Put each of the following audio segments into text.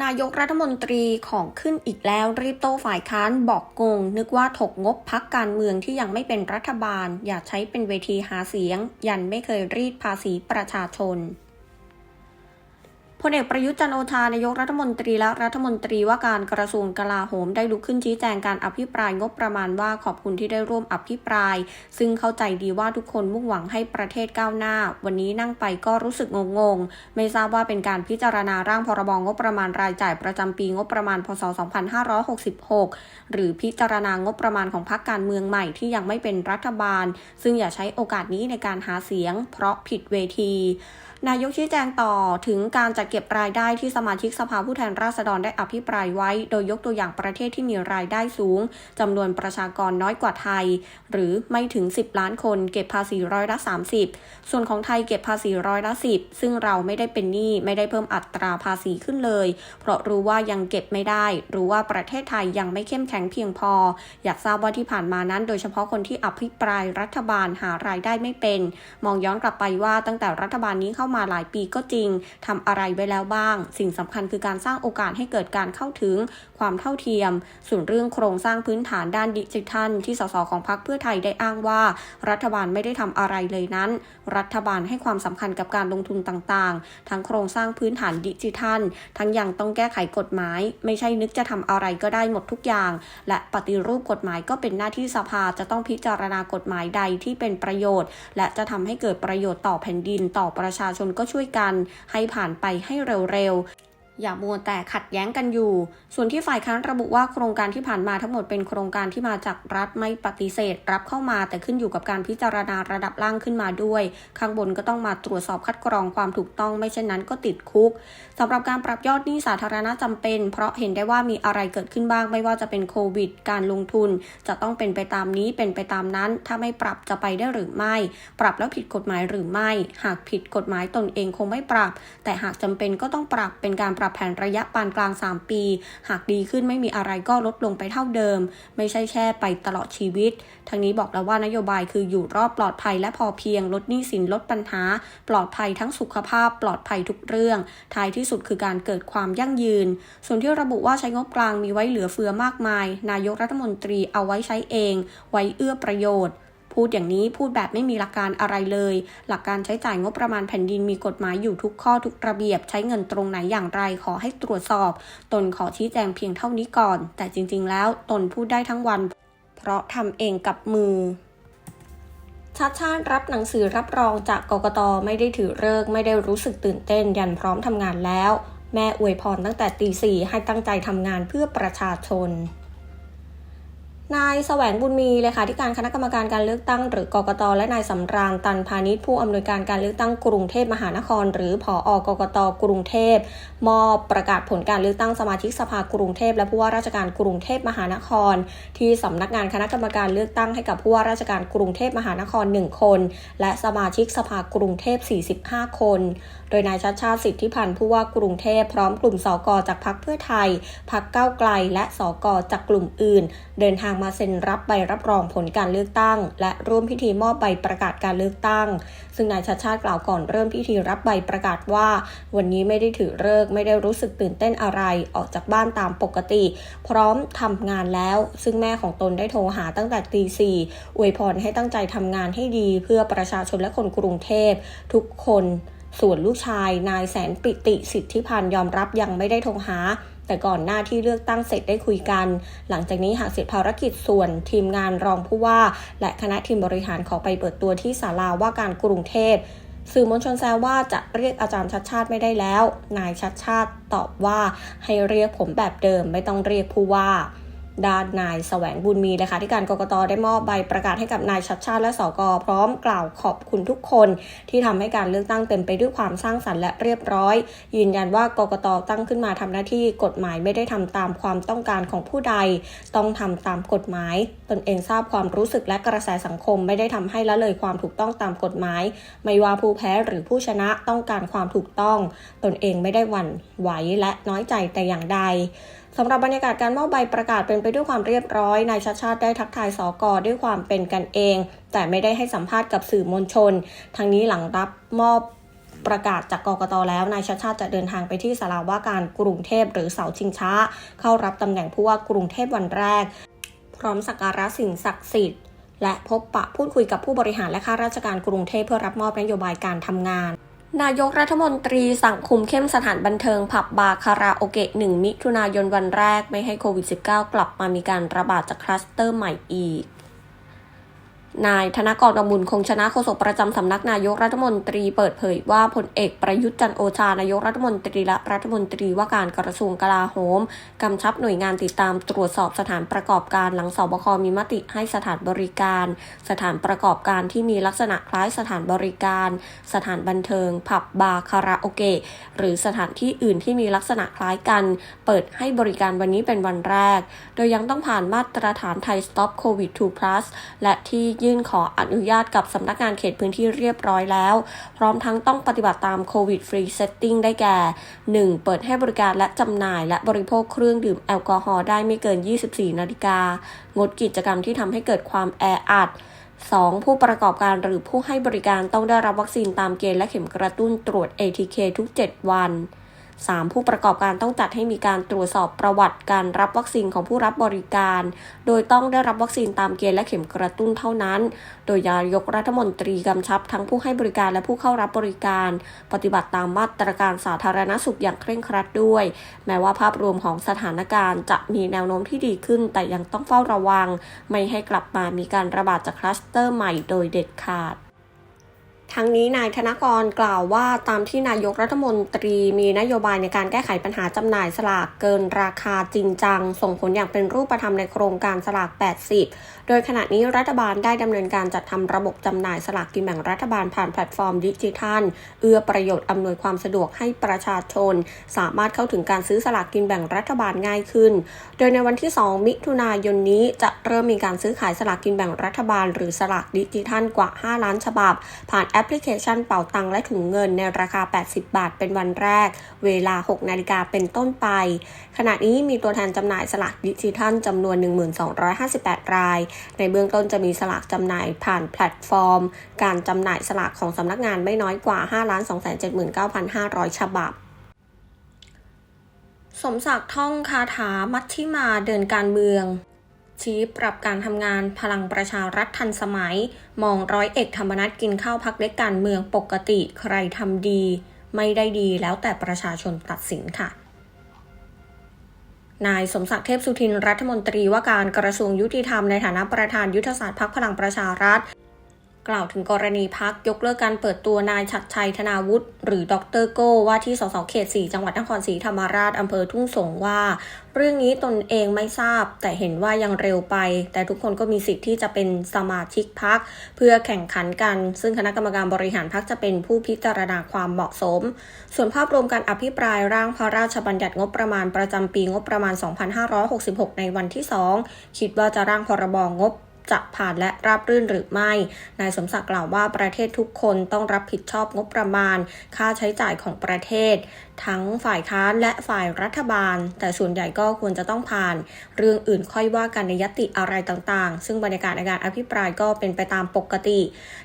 นายกรัฐมนตรีของขึ้นอีกแล้วรีบโต้ฝ่ายค้านบอกโกงนึกว่าถกงบพักการเมืองที่ยังไม่เป็นรัฐบาล อย่าใช้เป็นเวทีหาเสียง ยันไม่เคยรีดภาษีประชาชน พลเอกประยุทธ์จันโอชานายกรัฐมนตรีและรัฐมนตรีว่าการกระทรวงกลาโหมได้ลุกขึ้นชี้แจงการอภิปรายงบประมาณว่าขอบคุณที่ได้ร่วมอภิปราย ซึ่งเข้าใจดีว่าทุกคนมุ่งหวังให้ประเทศก้าวหน้า วันนี้นั่งไปก็รู้สึกงงๆ ไม่ทราบว่าเป็นการพิจารณาร่างพรบงบประมาณรายจ่ายประจำปีงบประมาณพศ 2566 หรือพิจารณางบประมาณของพรรคการเมืองใหม่ที่ยังไม่เป็นรัฐบาล ซึ่งอย่าใช้โอกาสนี้ในการหาเสียง เพราะผิดเวที นายกชี้แจงต่อถึงการจัดเก็บรายได้ที่สมาชิกสภาผู้แทนราษฎรได้อภิปรายไว้ โดยยกตัวอย่างประเทศที่มีรายได้สูงจำนวนประชากรน้อยกว่าไทย หรือไม่ถึง 10 ล้านคนเก็บภาษีร้อยละ 30 ส่วนของไทยเก็บภาษีร้อยละ 10 ซึ่งเราไม่ได้เป็นหนี้ไม่ได้เพิ่มอัตราภาษีขึ้นเลย เพราะรู้ว่ายังเก็บไม่ได้ รู้ว่าประเทศไทยยังไม่เข้มแข็งเพียงพอ อยากทราบว่าที่ผ่านมานั้น โดยเฉพาะคนที่อภิปรายรัฐบาลหารายได้ไม่เป็น มองย้อนกลับไปว่าตั้งแต่รัฐบาลนี้เข้ามาหลายปีก็จริงทำอะไรไว้แล้วบ้าง สิ่งสำคัญคือการสร้างโอกาสให้เกิดการเข้าถึงความเท่าเทียม ส่วนเรื่องโครงสร้างพื้นฐานด้านดิจิทัล ที่สสของพรรคเพื่อไทยได้อ้างว่า รัฐบาลไม่ได้ทำอะไรเลยนั้น รัฐบาลให้ความสำคัญกับการลงทุนต่างๆ ทั้งโครงสร้างพื้นฐานดิจิทัล ทั้งยังต้องแก้ไขกฎหมาย ไม่ใช่นึกจะทำอะไรก็ได้หมดทุกอย่าง และปฏิรูปกฎหมายก็เป็นหน้าที่สภาจะต้องพิจารณากฎหมายใดที่เป็นประโยชน์ และจะทำให้เกิดประโยชน์ต่อแผ่นดินต่อประชาชนก็ช่วยกันให้ผ่านไปให้เร็ว อย่ามัวแต่ขัดแย้งกันอยู่ ส่วนที่ฝ่ายค้านระบุว่าโครงการที่ผ่านมาทั้งหมดเป็นโครงการที่มาจากรัฐไม่ปฏิเสธ รับเข้ามาแต่ขึ้นอยู่กับการพิจารณาระดับล่างขึ้นมาด้วย ข้างบนก็ต้องมาตรวจสอบคัดกรองความถูกต้องไม่เช่นนั้นก็ติดคุกสำหรับการปรับยอดหนี้สาธารณะจำเป็น เพราะเห็นได้ว่ามีอะไรเกิดขึ้นบ้างไม่ว่าจะเป็นโควิด การลงทุน จะต้องเป็นไปตามนี้เป็นไปตามนั้น ถ้าไม่ปรับจะไปได้หรือไม่ ปรับแล้วผิดกฎหมายหรือไม่ หากผิดกฎหมายตนเองคงไม่ปรับ แต่หากจำเป็นก็ต้องปรับเป็นการปรับแผนระยะปานกลาง 3 ปี หากดีขึ้นไม่มีอะไรก็ลดลงไปเท่าเดิม ไม่ใช่แช่ไปตลอดชีวิต ทั้งนี้บอกแล้วว่านโยบายคืออยู่รอบปลอดภัยและพอเพียง ลดหนี้สินลดปัญหา ปลอดภัยทั้งสุขภาพ ปลอดภัยทุกเรื่อง ท้ายที่สุดคือการเกิดความยั่งยืน ส่วนที่ระบุว่าใช้งบกลางมีไว้เหลือเฟือมากมาย นายกรัฐมนตรีเอาไว้ใช้เอง ไว้เอื้อประโยชน์ พูดอย่างนี้พูดแบบไม่มีหลักการอะไรเลย หลักการใช้จ่ายงบประมาณแผ่นดินมีกฎหมายอยู่ทุกข้อทุกระเบียบ ใช้เงินตรงไหนอย่างไรขอให้ตรวจสอบ ตนขอชี้แจงเพียงเท่านี้ก่อน แต่จริง ๆ แล้วตนพูดได้ทั้งวัน เพราะทำเองกับมือชาติชาติรับหนังสือรับรองจากกกตไม่ได้ถือเลิกไม่ได้รู้สึกตื่นเต้นยันพร้อมทำงานแล้ว แม่อวยพรตั้งแต่ตีสี่ให้ตั้งใจทำงานเพื่อประชาชน นายแสวงบุญมีเลขาธิการคณะกรรมการการเลือกตั้ง หรือกกตและนายสำราญตันพาณิชย์ผู้อำนวยการการเลือกตั้งกรุงเทพมหานคร หรือผออกกตกรุงเทพมอบประกาศผลการเลือกตั้งสมาชิกสภากรุงเทพและผู้ว่าราชการกรุงเทพมหานคร ที่สำนักงานคณะกรรมการเลือกตั้งให้กับผู้ว่าราชการกรุงเทพมหานคร 1 คน และสมาชิกสภากรุงเทพ 45 คน โดยนายชัดชาติสิทธิพันธ์ผู้ว่ากรุงเทพพร้อมกลุ่มสกจากพรรคเพื่อไทยพรรคก้าวไกล และสกจากกลุ่มอื่น เดินทางมาเซ็นรับใบรับรองผลการเลือกตั้ง และร่วมพิธีมอบใบประกาศการเลือกตั้ง ซึ่งนายชัดชาติกล่าวก่อนเริ่มพิธีรับใบประกาศว่า วันนี้ไม่ได้ถือเลิกไม่ได้รู้สึกตื่นเต้นอะไรออกจากบ้านตามปกติ พร้อมทำงานแล้ว ซึ่งแม่ของตนได้โทรหาตั้งแต่ตีสี่อวยพรให้ตั้งใจทำงานให้ดีเพื่อประชาชนและคนกรุงเทพทุกคนส่วนลูกชายนายแสนปิติสิทธิพันธ์ยอมรับยังไม่ได้โทรหา แต่ก่อนหน้าที่เลือกตั้งเสร็จได้คุยกัน หลังจากนี้หากเสร็จภารกิจส่วนทีมงานรองผู้ว่า และคณะทีมบริหารขอไปเปิดตัวที่ศาลาว่าการกรุงเทพสื่อมวลชนแซวว่าจะเรียกอาจารย์ชัดชาติไม่ได้แล้ว นายชัดชาติตอบว่าให้เรียกผมแบบเดิมไม่ต้องเรียกผู้ว่า ด้านนายแสวงบุญมีเลขาธิการกรกตได้มอบใบประกาศให้กับนายชัดชาติและสกพร้อมกล่าวขอบคุณทุกคน ที่ทำให้การเลือกตั้งเต็มไปด้วยความสร้างสรรค์และเรียบร้อย ยืนยันว่ากกตตั้งขึ้นมาทำหน้าที่กฎหมายไม่ได้ทำตามความต้องการของผู้ใด ต้องทำตามกฎหมาย ตนเองทราบความรู้สึกและกระแสสังคมไม่ได้ทำให้ละเลยความถูกต้องตามกฎหมาย ไม่ว่าผู้แพ้หรือผู้ชนะต้องการความถูกต้อง ตนเองไม่ได้หวั่นไหวและน้อยใจแต่อย่างใด สำหรับบรรยากาศการมอบใบประกาศเป็นไปด้วยความเรียบร้อย นายชาติชาติได้ทักทายสอกอด้วยความเป็นกันเอง แต่ไม่ได้ให้สัมภาษณ์กับสื่อมวลชน ทั้งนี้หลังรับมอบประกาศจากกกตแล้ว นายชาชาติจะเดินทางไปที่สาราว่าการกรุงเทพหรือเสาชิงช้า เข้ารับตำแหน่งผู้ว่ากรุงเทพวันแรก พร้อมสักการะสิ่งศักดิ์สิทธิ์และพบปะพูดคุยกับผู้บริหารและข้าราชการกรุงเทพเพื่อรับมอบนโยบายการทำงาน นายกรัฐมนตรีสั่งคุมเข้มสถานบันเทิงผับบาร์คาราโอเกะ 1 มิถุนายนวันแรกไม่ให้โควิด -19 กลับมามีการระบาดจากคลัสเตอร์ใหม่อีก นายธนกรกำบุญคงชนะโฆษกประจำสำนักนายกรัฐมนตรีเปิดเผยว่าพลเอกประยุทธ์จันโอชานายกรัฐมนตรีและรัฐมนตรีว่าการกระทรวงกลาโหมกำชับหน่วยงานติดตามตรวจสอบสถานประกอบการหลังสบคมีมติให้สถานบริการ สถานประกอบการที่มีลักษณะคล้ายสถานบริการ สถานบันเทิง ผับบาร์คาราโอเกะหรือสถานที่อื่นที่มีลักษณะคล้ายกัน เปิดให้บริการวันนี้เป็นวันแรก โดยยังต้องผ่านมาตรฐานไทย Stop COVID 2 Plus และที่ยื่นขออนุญาตกับสำนักงานเขตพื้นที่เรียบร้อยแล้ว พร้อมทั้งต้องปฏิบัติตาม COVID Free Setting ได้แก่ 1. เปิดให้บริการและจำหน่ายและบริโภคเครื่องดื่มแอลกอฮอล์ได้ไม่เกิน 24 นาฬิกา งดกิจกรรมที่ทำให้เกิดความแออัด 2. ผู้ประกอบการหรือผู้ให้บริการต้องได้รับวัคซีนตามเกณฑ์และเข็มกระตุ้นตรวจ ATK ทุก 7 วัน 3. ผู้ประกอบการต้องจัดให้มีการตรวจสอบประวัติการรับวัคซีนของผู้รับบริการ โดยต้องได้รับวัคซีนตามเกณฑ์และเข็มกระตุ้นเท่านั้น โดยนายกรัฐมนตรีกำชับทั้งผู้ให้บริการและผู้เข้ารับบริการ ปฏิบัติตามมาตรการสาธารณสุขอย่างเคร่งครัดด้วย แม้ว่าภาพรวมของสถานการณ์จะมีแนวโน้มที่ดีขึ้น แต่ยังต้องเฝ้าระวัง ไม่ให้กลับมามีการระบาดจากคลัสเตอร์ใหม่โดยเด็ดขาด ทั้งนี้นายธนกรกล่าวว่าตามที่นายกรัฐมนตรีมีนโยบายในการแก้ไขปัญหาจำหน่ายสลากเกินราคาจริงจัง ส่งผลอย่างเป็นรูปธรรมในโครงการสลาก 80โดยขณะนี้รัฐบาลได้ดำเนินการจัดทำระบบจำหน่ายสลากกินแบ่งรัฐบาลผ่านแพลตฟอร์มดิจิทัล เอื้อประโยชน์อำนวยความสะดวกให้ประชาชน สามารถเข้าถึงการซื้อสลากกินแบ่งรัฐบาลง่ายขึ้น โดยในวันที่ 2 มิถุนายนนี้จะเริ่มมีการซื้อขายสลากกินแบ่งรัฐบาล หรือสลากดิจิทัลกว่า 5 ล้านฉบับ ผ่านแอปพลิเคชันเป่าตังและถุงเงินในราคา 80 บาท เป็นวันแรก เวลา 6 นาฬิกาเป็นต้นไป ขณะนี้มีตัวแทนจำหน่ายสลากดิจิทัลจำนวน 1258 รายในเบื้องต้นจะมีสลากจำหน่ายผ่านแพลตฟอร์ม การจำหน่ายสลากของสำนักงานไม่น้อยกว่า 5,279,500 ฉบับสมศักดิ์ท่องคาถามัชชิมาเดินการเมือง ชี้ปรับการทำงานพลังประชารัฐทันสมัย มองร้อยเอกธรรมนัฐกินข้าวพักเล็กการเมืองปกติใครทำดี ไม่ได้ดีแล้วแต่ประชาชนตัดสินค่ะ นายสมศักดิ์เทพสุทินรัฐมนตรีว่าการกระทรวงยุติธรรมในฐานะประธานยุทธศาสตร์พักพลังประชารัฐ กล่าวถึงกรณีพักยกเลิกการเปิดตัวนายชัดชัยธนาวุฒิหรือดรโก้ว่าที่สสเขต 4 จังหวัดนครศรีธรรมราชอำเภอทุ่งสงว่า เรื่องนี้ตนเองไม่ทราบ แต่เห็นว่ายังเร็วไป แต่ทุกคนก็มีสิทธิ์ที่จะเป็นสมาชิกพักเพื่อแข่งขันกัน ซึ่งคณะกรรมการบริหารพักจะเป็นผู้พิจารณาความเหมาะสม ส่วนภาพรวมการอภิปรายร่างพระราชบัญญัติงบประมาณประจำปีงบประมาณ 2566 ในวันที่ 2 คิดว่าจะร่างพรบงบ จะผ่านและราบรื่นหรือไม่ นายสมศักดิ์กล่าวว่าประเทศทุกคนต้องรับผิดชอบงบประมาณ ค่าใช้จ่ายของประเทศ ทั้งฝ่ายค้านและฝ่ายรัฐบาล แต่ส่วนใหญ่ก็ควรจะต้องผ่าน เรื่องอื่นค่อยว่ากันในยติอะไรต่างๆ ซึ่งบรรยากาศในการอภิปรายก็เป็นไปตามปกติ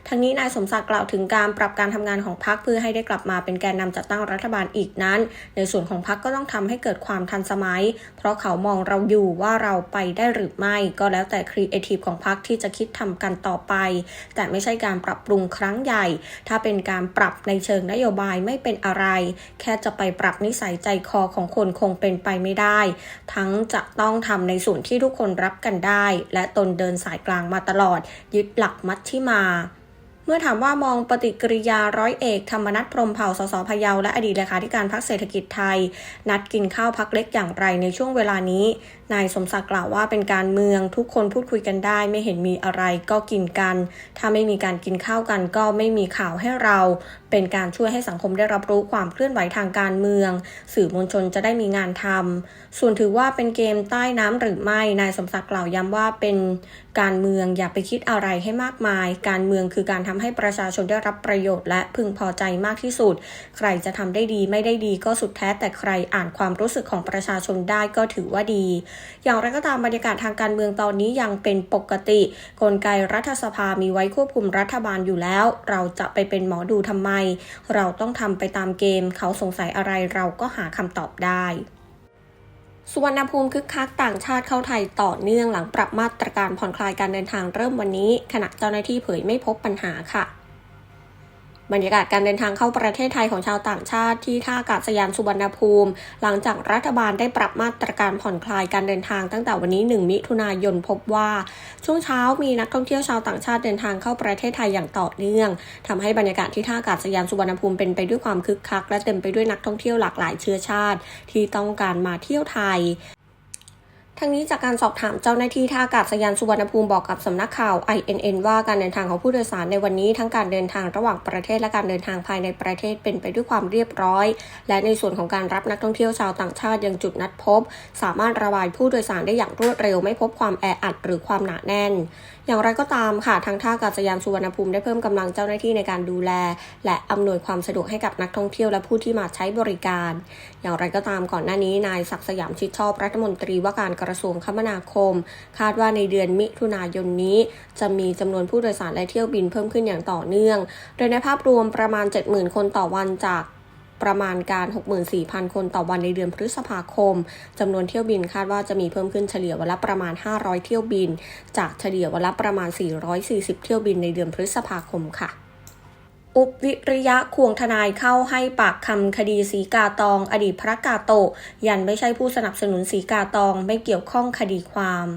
ทั้งนี้นายสมศักดิ์กล่าวถึงการปรับการทำงานของพรรคเพื่อให้ได้กลับมาเป็นแกนนำจัดตั้งรัฐบาลอีกนั้น ในส่วนของพรรคก็ต้องทำให้เกิดความทันสมัย เพราะเขามองเราอยู่ว่าเราไปได้หรือไม่ก็แล้วแต่ครีเอทีฟของพรรคพักที่จะคิดทำกันต่อไป แต่ไม่ใช่การปรับปรุงครั้งใหญ่ ถ้าเป็นการปรับในเชิงนโยบายไม่เป็นอะไร แค่จะไปปรับนิสัยใจคอของคนคงเป็นไปไม่ได้ ทั้งจะต้องทำในส่วนที่ทุกคนรับกันได้ และตนเดินสายกลางมาตลอด ยึดหลักมัชชิมา เมื่อถามว่ามองปฏิกิริยาร้อยเอก ธรรมนัฐพรมเผ่าสสพะเยาและอดีตเลขาธิการพรรคเศรษฐกิจไทย นัดกินข้าวพักเล็กอย่างไรในช่วงเวลานี้ นายสมศักดิ์กล่าวว่าเป็นการเมืองทุกคนพูดคุยกันได้ ไม่เห็นมีอะไรก็กินกัน ถ้าไม่มีการกินข้าวกันก็ไม่มีข่าวให้เรา เป็นการช่วยให้สังคมได้รับรู้ความเคลื่อนไหวทางการเมือง สื่อมวลชนจะได้มีงานทำส่วนถือว่าเป็นเกมใต้น้ำหรือไม่นายสมศักดิ์กล่าวย้ำว่าเป็นการเมืองอย่าไปคิดอะไรให้มากมาย การเมืองคือการทำำให้ประชาชนได้รับประโยชน์และพึงพอใจมากที่สุด ใครจะทำได้ดีไม่ได้ดีก็สุดแท้ แต่ใครอ่านความรู้สึกของประชาชนได้ก็ถือว่าดี อย่างไรก็ตามบรรยากาศทางการเมืองตอนนี้ยังเป็นปกติ กลไกรัฐสภามีไว้ควบคุมรัฐบาลอยู่แล้ว เราจะไปเป็นหมอดูทำไม เราต้องทำไปตามเกม เขาสงสัยอะไรเราก็หาคำตอบได้ สุวรรณภูมิคึกคักต่างชาติเข้าไทยต่อเนื่องหลังปรับมาตรการผ่อนคลายการเดินทางเริ่มวันนี้ ขณะเจ้าหน้าที่เผยไม่พบปัญหาค่ะ บรรยากาศการเดินทางเข้าประเทศไทยของชาวต่างชาติที่ท่าอากาศยานสุวรรณภูมิ หลังจากรัฐบาลได้ปรับมาตรการผ่อนคลายการเดินทางตั้งแต่วันนี้ 1 มิถุนายนพบว่า ช่วงเช้ามีนักท่องเที่ยวชาวต่างชาติเดินทางเข้าประเทศไทยอย่างต่อเนื่องทำให้บรรยากาศที่ท่าอากาศยานสุวรรณภูมิเป็นไปด้วยความคึกคัก และเต็มไปด้วยนักท่องเที่ยวหลากหลายเชื้อชาติ ที่ต้องการมาเที่ยวไทย ทั้งนี้จากการสอบถามเจ้าหน้าที่ท่าอากาศยานสุวรรณภูมิบอกกับสำนักข่าว INN ว่าการเดินทางของผู้โดยสารในวันนี้ทั้งการเดินทางระหว่างประเทศและการเดินทางภายในประเทศเป็นไปด้วยความเรียบร้อย และในส่วนของการรับนักท่องเที่ยวชาวต่างชาติยังจุดนัดพบ สามารถระบายผู้โดยสารได้อย่างรวดเร็วไม่พบความแออัดหรือความหนาแน่น อย่างไรก็ตามค่ะทางท่าอากาศยานสุวรรณภูมิได้เพิ่มกำลังเจ้าหน้าที่ในการดูแล และอำนวยความสะดวกให้กับนักท่องเที่ยวและผู้ที่มาใช้บริการ อย่างไรก็ตามก่อนหน้านี้นายศักดิ์สยามชิดชอบรัฐมนตรีว่าการกระทรวงคมนาคม คาดว่าในเดือนมิถุนายนนี้ จะมีจำนวนผู้โดยสารและเที่ยวบินเพิ่มขึ้นอย่างต่อเนื่อง โดยในภาพรวมประมาณ 70,000 คนต่อวันจาก ประมาณการ 64,000 คนต่อวันในเดือนพฤษภาคมจำนวนเที่ยวบินคาดว่าจะมีเพิ่มขึ้นเฉลี่ยวันละประมาณ 500 เที่ยวบิน จากเฉลี่ยวันละประมาณ 440 เที่ยวบินในเดือนพฤษภาคมค่ะอุบวิริยะควงทนายเข้าให้ปากคำคดีสีกาตอง อดีตพระกาโตยันไม่ใช่ผู้สนับสนุนสีกาตองไม่เกี่ยวข้องคดีความ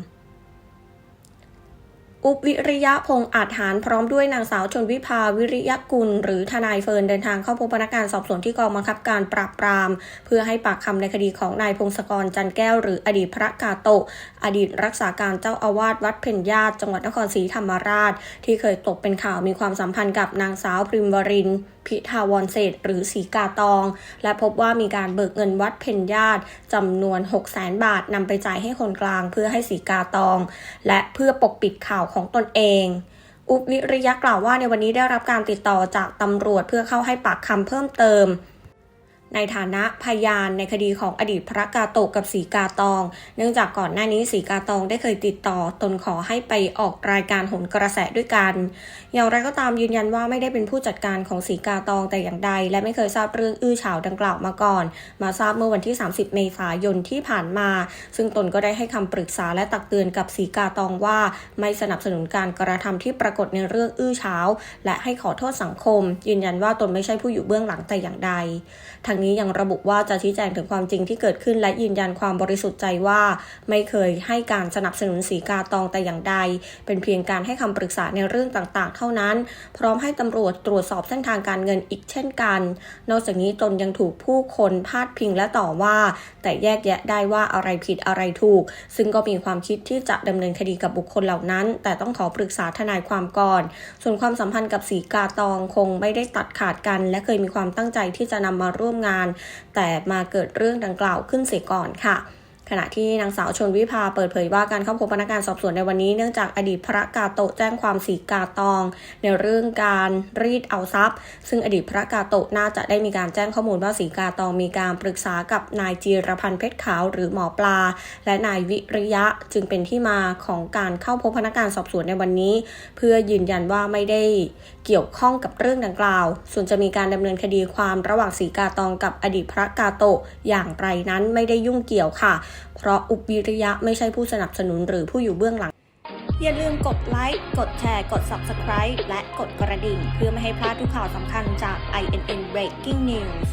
อุบวิริยะพงษ์อาจหารพร้อมด้วยนางสาวชนวิภาวิริยกุล หรือทนายเฟิร์นเดินทางเข้าพบพนักงานสอบสวนที่กองบังคับการปราบปราม เพื่อให้ปากคำในคดีของนายพงศกรจันแก้ว หรืออดีตพระกาโตะอดีตรักษาการเจ้าอาวาสวัดเพ็ญญาติจังหวัดนครศรีธรรมราช ที่เคยตกเป็นข่าวมีความสัมพันธ์กับนางสาวพริมวรินทร์พิทาวรเศษหรือสีกาตอง และพบว่ามีการเบิกเงินวัดเพนญาติจำนวน 6 0 0 0 0 0บาทนำไปจ่ายให้คนกลางเพื่อให้สีกาตอง และเพื่อปกปิดข่าวของตนเองอุบวิริยะกล่าวว่าในวันนี้ได้รับการติดต่อจากตำรวจเพื่อเข้าให้ปากคำเพิ่มเติม ในฐานะพยานในคดีของอดีตพระกาโตกับสีกาตอง เนื่องจากก่อนหน้านี้สีกาตองได้เคยติดต่อตนขอให้ไปออกรายการหนกระแสด้วยกัน อย่างไรก็ตามยืนยันว่าไม่ได้เป็นผู้จัดการของสีกาตองแต่อย่างใด และไม่เคยทราบเรื่องอื้อฉาวดังกล่าวมาก่อน มาทราบเมื่อวันที่ 30 เมษายนที่ผ่านมา ซึ่งตนก็ได้ให้คำปรึกษาและตักเตือนกับสีกาตองว่า ไม่สนับสนุนการกระทำที่ปรากฏในเรื่องอื้อฉาวและให้ขอโทษสังคม ยืนยันว่าตนไม่ใช่ผู้อยู่เบื้องหลังแต่อย่างใดทางนี้ยังระบุว่าจะชี้แจงถึงความจริงที่เกิดขึ้น และยืนยันความบริสุทธิ์ใจว่า ไม่เคยให้การสนับสนุนสีกาตองแต่อย่างใด เป็นเพียงการให้คำปรึกษาในเรื่องต่างๆ เท่านั้น พร้อมให้ตำรวจตรวจสอบเส้นทางการเงินอีกเช่นกัน นอกจากนี้ตนยังถูกผู้คนพาดพิงและต่อว่า แต่แยกแยะได้ว่าอะไรผิดอะไรถูก ซึ่งก็มีความคิดที่จะดำเนินคดีกับบุคคลเหล่านั้น แต่ต้องขอปรึกษาทนายความก่อน ส่วนความสัมพันธ์กับสีกาตองคงไม่ได้ตัดขาดกัน และเคยมีความตั้งใจที่จะนำมาร่วมงานแต่มาเกิดเรื่องดังกล่าวขึ้นเสียก่อนค่ะ ขณะที่นางสาวชนวิภาเปิดเผยว่าการเข้าพบพนักงานสอบสวนในวันนี้เนื่องจากอดีตพระกาโตะแจ้งความสีกาตอง ในเรื่องการรีดเอาทรัพย์ ซึ่งอดีตพระกาโตะน่าจะได้มีการแจ้งข้อมูลว่าสีกาตองมีการปรึกษากับนายจีรพันธ์เพชรขาวหรือหมอปลา และนายวิริยะจึงเป็นที่มาของการเข้าพบพนักงานสอบสวนในวันนี้ เพื่อยืนยันว่าไม่ได้เกี่ยวข้องกับเรื่องดังกล่าว ส่วนจะมีการดำเนินคดีความระหว่างสีกาตองกับอดีตพระกาโตะอย่างไรนั้นไม่ได้ยุ่งเกี่ยวค่ะเพราะอุบวิริยะไม่ใช่ผู้สนับสนุนหรือผู้อยู่เบื้องหลัง อย่าลืมกดไลค์ กดแชร์ กด Subscribe และกดกระดิ่ง เพื่อไม่ให้พลาดทุกข่าวสำคัญจาก INN Breaking News